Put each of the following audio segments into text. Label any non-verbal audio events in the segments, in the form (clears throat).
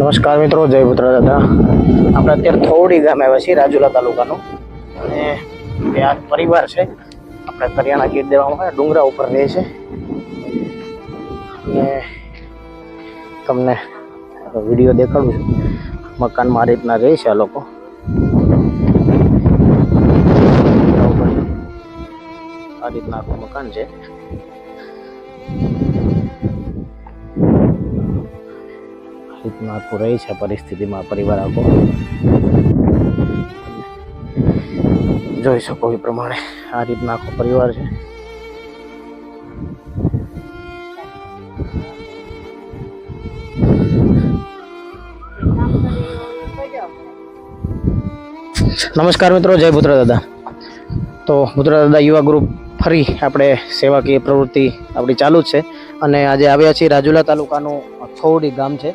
નમસ્કાર મિત્રો, જય પુત્ર દાદા આપણે અત્યારે થોડી ગામે આવ્યા છીએ, રાજુલા તાલુકાનું. અને બે આ પરિવાર છે. આપણે કરિયાણા કીટ દેવામાં આવે ડુંગરા ઉપર રહે છે. અને તમને વીડિયો દેખાડું છું. મકાનમાં આ રીતના રહે છે આ લોકો. આ રીતના આખું મકાન છે. આખું રહે છે પરિસ્થિતિમાં, પરિવાર આખો જોઈ શકો એ પ્રમાણે આ રીતના આખો પરિવાર છે. નમસ્કાર મિત્રો, જય પુત્ર દાદા તો પુત્ર દાદા યુવા ગ્રુપ ફરી આપણે સેવાકીય પ્રવૃત્તિ આપણી ચાલુ જ છે અને આજે આવ્યા છીએ રાજુલા તાલુકાનું થોડી ગામ છે.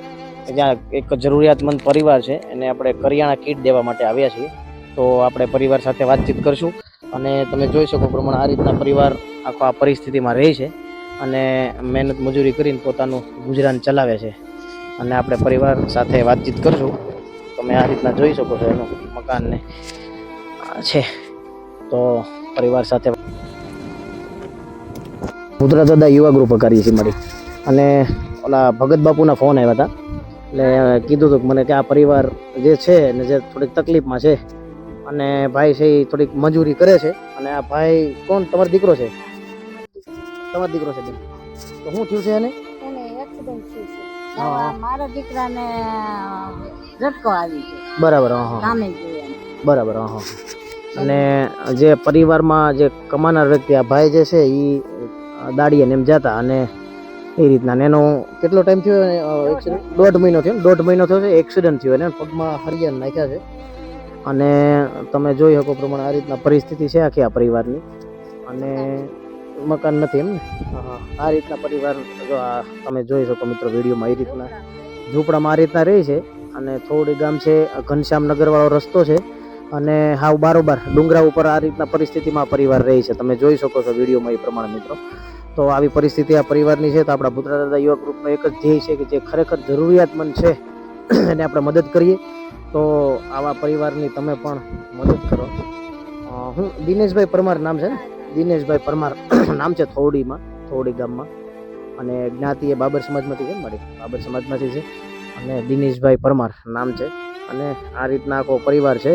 જ્યાં એક જરૂરિયાતમંદ પરિવાર છે, એને આપણે કરિયાણા કીટ દેવા માટે આવ્યા છીએ. તો આપણે પરિવાર સાથે વાતચીત કરશું અને તમે જોઈ શકો પ્રમાણે આ રીતના પરિવાર આખો આ પરિસ્થિતિમાં રહે છે અને મહેનત મજૂરી કરીને પોતાનું ગુજરાન ચલાવે છે. અને આપણે પરિવાર સાથે વાતચીત કરશું. તમે આ રીતના જોઈ શકો છો એનું મકાનને. છે. તો પરિવાર સાથે મુદ્રા દાદા યુવા ગ્રુપ કરીએ છીએ મારી અને ઓલા ભગત બાપુના ફોન આવ્યા હતા. એટલે કીધું હતું કે મને કે આ પરિવાર જે છે ને જે થોડીક તકલીફમાં છે અને ભાઈ છે એ થોડીક મજૂરી કરે છે અને આ ભાઈ કોણ? તમારો દીકરો છે? તમારો દીકરો છે બેન. તો શું થયું છે એને? મારા દીકરાને ઝટકો આવી છે બરાબર હા હા. કામે બરાબર હા હા. અને જે પરિવારમાં જે કમાનાર વ્યક્તિ આ ભાઈ જે છે એ દાડીએ એમ જતા અને એ રીતના. એનો કેટલો ટાઈમ થયો અ, દોઢ મહિનો થયો? દોઢ મહિનો થયો છે એક્સિડન્ટ થયો એને. પગમાં હરિયાણ નાખ્યા છે. અને તમે જોઈ શકો પ્રમાણે આ રીતના પરિસ્થિતિ છે આખી આ પરિવારની. અને મકાન નથી એમ આ રીતના પરિવાર જો આ તમે જોઈ શકો મિત્રો વિડીયોમાં એ રીતના. ઝૂંપડામાં આ રીતના રહે છે. અને થોડી ગામ છે ઘનશ્યામ નગરવાળો રસ્તો છે. અને હાવ બારોબાર ડુંગરા ઉપર આ રીતના પરિસ્થિતિમાં પરિવાર રહે છે. તમે જોઈ શકો છો વિડીયોમાં એ પ્રમાણે મિત્રો. તો આવી પરિસ્થિતિ આ પરિવારની છે તો આપણા પુત્ર દાદા યુવા ગ્રુપનો એક જ ધ્યેય છે કે જે ખરેખર જરૂરિયાતમંદ છે (clears throat) એને આપણે મદદ કરીએ. તો આવા પરિવારની તમે પણ મદદ કરો. હું દિનેશભાઈ પરમાર નામ છે ને? દિનેશભાઈ પરમાર (clears throat) નામ છે થોડીમાં થોડી ગામમાં. અને જ્ઞાતિ એ બાબર સમાજમાંથી છે મળી બાબર સમાજમાંથી છે. અને દિનેશભાઈ પરમાર નામ છે. અને આ રીતના આખો પરિવાર છે.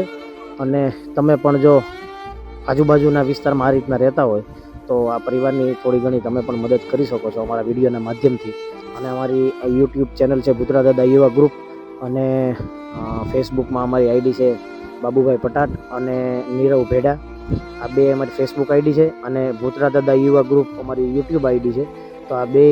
અને તમે પણ જો આજુબાજુના વિસ્તારમાં આ રીતના રહેતા હોય તો આ પરિવારની થોડી ઘણી તમે પણ મદદ કરી શકો છો અમારા વિડીયોના માધ્યમથી. અને અમારી યુટ્યુબ ચેનલ છે ભૂતરા દાદા યુવા ગ્રુપ અને ફેસબુકમાં અમારી આઈડી છે બાબુભાઈ પટાટ અને નીરવ ભેડા. આ બે અમારી ફેસબુક આઈડી છે અને ભૂતરા દાદા યુવા ગ્રુપ અમારી યુટ્યુબ આઈડી છે. તો આ બે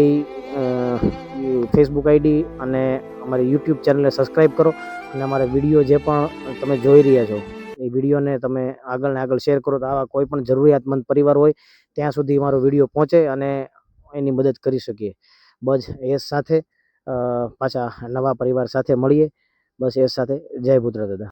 ફેસબુક આઈડી અને અમારી યુટ્યુબ ચેનલને સબસ્ક્રાઈબ કરો અને અમારા વીડિયો જે પણ તમે જોઈ રહ્યા છો એ વિડીયોને તમે આગળ ને આગળ શેર કરો તો આવા કોઈ પણ જરૂરિયાતમંદ પરિવાર હોય, ત્યાં સુધી મારો વીડિયો પહોંચે અને એની મદદ કરી શકીએ. બસ એ સાથે પાછા નવા પરિવાર સાથે મળીએ. બસ એ સાથે. જય પુત્ર દાદા.